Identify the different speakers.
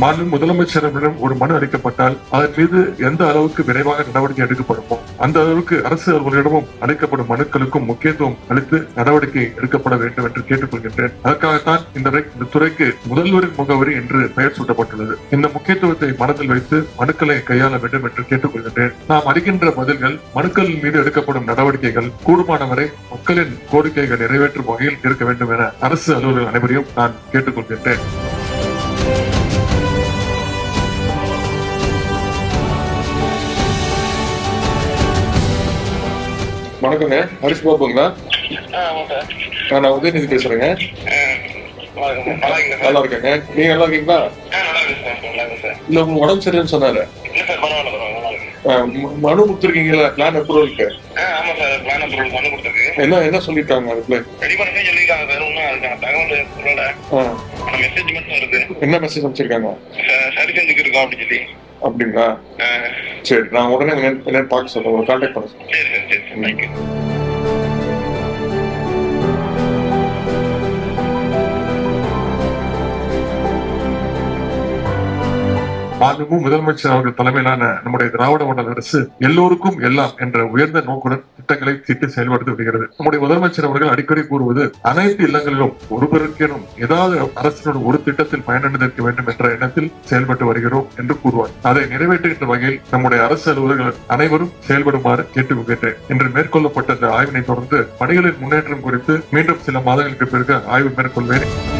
Speaker 1: மாநில முதலமைச்சரிடம் ஒரு மனு அளிக்கப்பட்டால் அதன் மீது எந்த அளவுக்கு விரைவாக நடவடிக்கை எடுக்கப்படுமோ அந்த அளவுக்கு அரசு அலுவலர்களிடமும் அளிக்கப்படும் மனுக்களுக்கும் முக்கியத்துவம் அளித்து நடவடிக்கை எடுக்கப்பட வேண்டும் என்று கேட்டுக்கொள்கின்றேன். அதற்காகத்தான் இந்த இந்த துறைக்கு முதல்வரின் முகவரி என்று பெயர் சூட்டப்பட்டுள்ளது. இந்த முக்கியத்துவத்தை மனதில் வைத்து மனுக்களை கையாள வேண்டும் என்று கேட்டுக்கொள்கின்றேன். நாம் அளிக்கின்ற பதில்கள் மனுக்கள் மீது எடுக்கப்படும் நடவடிக்கைகள் கூடுமானவரை மக்களின் கோரிக்கைகள் நிறைவேற்றும் வகையில் இருக்க வேண்டும் என அரசு அலுவலர்கள் அனைவரையும் நான் கேட்டுக்கொள்கின்றேன். வணக்கங்க. ஹரிஷ் பாபுங்களா? நான் உதயநிதி பேசுறேங்க.
Speaker 2: நல்லா
Speaker 1: இருக்கேங்க நீங்க நல்லா இருக்கீங்களா. இல்ல உங்க உடம்பு சரியில்லைன்னு சொன்னாரு. மனு கொடுத்துருக்கீங்களா பிளான் அப்ரூவலுக்கு. என்ன என்ன சொல்லிட்டாங்க அதுக்குள்ள. என்ன மெசேஜ் அமைச்சிருக்காங்க
Speaker 2: ச- சரி செஞ்சுக்கு இருக்கோம் அப்படின்னு சொல்லி.
Speaker 1: அப்படிங்களா? சரி நான் உடனே என்னன்னு பார்க்க சொல்றேன். கான்டாக்ட் பண்ண சொல்றேன்.
Speaker 2: சரி
Speaker 1: முதலமைச்சர் அவர்கள் தலைமையிலான நம்முடைய திராவிட மாடல் அரசு எல்லோருக்கும் எல்லாம் என்ற உயர்ந்த நோக்குடன் திட்டங்களை தீட்டு செயல்படுத்தி வருகிறது. நம்முடைய முதலமைச்சர் அவர்கள் அடிக்கடி கூறுவது அனைத்து இல்லங்களிலும் ஒருவருக்கேனும் ஏதாவது அரசினோட ஒரு திட்டத்தில் பயனடைந்திருக்க வேண்டும் என்ற எண்ணத்தில் செயல்பட்டு வருகிறோம் என்று கூறுவார். அதை நிறைவேற்றுகின்ற வகையில் நம்முடைய அரசு அலுவலர்கள் அனைவரும் செயல்படுமாறு கேட்டுக்கொள்கின்றேன். என்று மேற்கொள்ளப்பட்ட இந்த ஆய்வினை தொடர்ந்து பணிகளின் முன்னேற்றம் குறித்து மீண்டும் சில மாதங்களுக்கு பிறகு ஆய்வு மேற்கொள்வேன்.